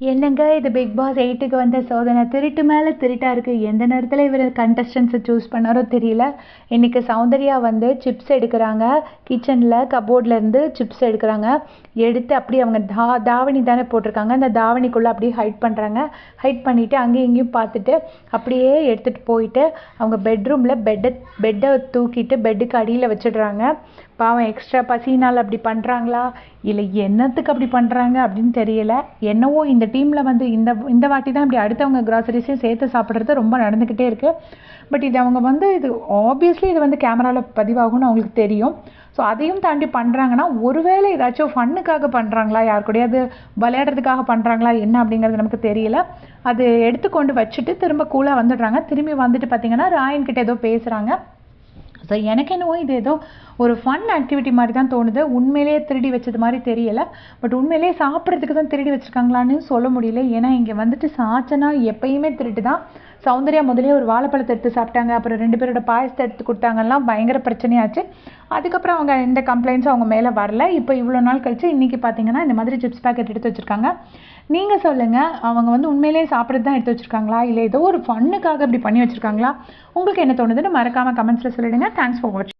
என்னங்க இது big pass எயிட்டுக்கு வந்த சோதனை? திருட்டு மேலே திருட்டாக இருக்குது எந்த நேரத்தில் இவர் கண்டஸ்டன்ஸை சூஸ் பண்ணாரோ தெரியல. இன்றைக்கி சௌந்தர்யா வந்து சிப்ஸ் எடுக்கிறாங்க. கிச்சனில் கபோர்ட்லேருந்து சிப்ஸ் எடுக்கிறாங்க. எடுத்து அப்படி அவங்க தா தாவணி தானே போட்டிருக்காங்க. அந்த தாவணிக்குள்ளே அப்படியே ஹைட் பண்ணுறாங்க ஹைட் பண்ணிவிட்டு அங்கேயும் இங்கேயும் பார்த்துட்டு அப்படியே எடுத்துகிட்டு போயிட்டு அவங்க பெட்ரூமில் பெட்டை பெட்டை தூக்கிட்டு பெட்டுக்கு அடியில் வச்சிடுறாங்க. பாவம் எக்ஸ்ட்ரா பசினால் அப்படி பண்ணுறாங்களா இல்லை என்னத்துக்கு அப்படி பண்ணுறாங்க அப்படின்னு தெரியல. என்னவோ இந்த டீமில் வந்து இந்த இந்த வாட்டி தான் இப்படி அடுத்தவங்க க்ராசரிஸையும் சேர்த்து சாப்பிட்றது ரொம்ப நடந்துக்கிட்டே இருக்குது பட் இது அவங்க வந்து இது ஆப்வியஸ்லி இது வந்து கேமராவில் பதிவாகும்னு அவங்களுக்கு தெரியும். ஸோ அதையும் தாண்டி பண்ணுறாங்கன்னா ஒருவேளை ஏதாச்சும் ஃபண்ணுக்காக பண்ணுறாங்களா யார் கூடயாவது விளையாடுறதுக்காக பண்ணுறாங்களா என்ன அப்படிங்கிறது நமக்கு தெரியல. அது எடுத்துக்கொண்டு வச்சுட்டு திரும்ப கூலாக வந்துடுறாங்க. திரும்பி வந்துட்டு பார்த்தீங்கன்னா ராயன் கிட்ட ஏதோ பேசுகிறாங்க ஸோ எனக்கு என்னவோ இது ஏதோ ஒரு ஃபன் ஆக்டிவிட்டி மாதிரி தான் தோணுது. உண்மையிலேயே திருடி வச்சது மாதிரி தெரியலை. பட் உண்மையிலேயே சாப்பிட்றதுக்கு தான் திருடி வச்சுருக்காங்களான்னு சொல்ல முடியல. ஏன்னா இங்கே வந்துட்டு சாச்சனா எப்பயுமே திருட்டு தான் சௌந்தர்யா முதலே ஒரு வாழைப்பழத்தை எடுத்து சாப்பிட்டாங்க. அப்புறம் ரெண்டு பேரோட பாயசத்தை எடுத்து கொடுத்தாங்கலாம். பயங்கர பிரச்சனையாச்சு. அதுக்கப்புறம் அவங்க எந்த கம்ப்ளைண்ட்ஸும் அவங்க மேலே வரல. இப்போ இவ்வளோ நாள் கழிச்சு இன்றைக்கி பார்த்தீங்கன்னா இந்த மாதிரி சிப்ஸ் பேக்கெட் எடுத்து வச்சுருக்காங்க. நீங்கள் சொல்லுங்கள் அவங்க வந்து உண்மையிலேயே சாப்பிட்றது தான் எடுத்து வச்சுருக்காங்களா? இல்லை ஏதோ ஒரு ஃபன்னுக்காக இப்படி பண்ணி வச்சுருக்காங்களா? உங்களுக்கு என்ன தோணுதுன்னு மறக்காமல் கமெண்ட்ஸில் சொல்லிடுங்க. தேங்க்ஸ் ஃபார் வாட்சிங்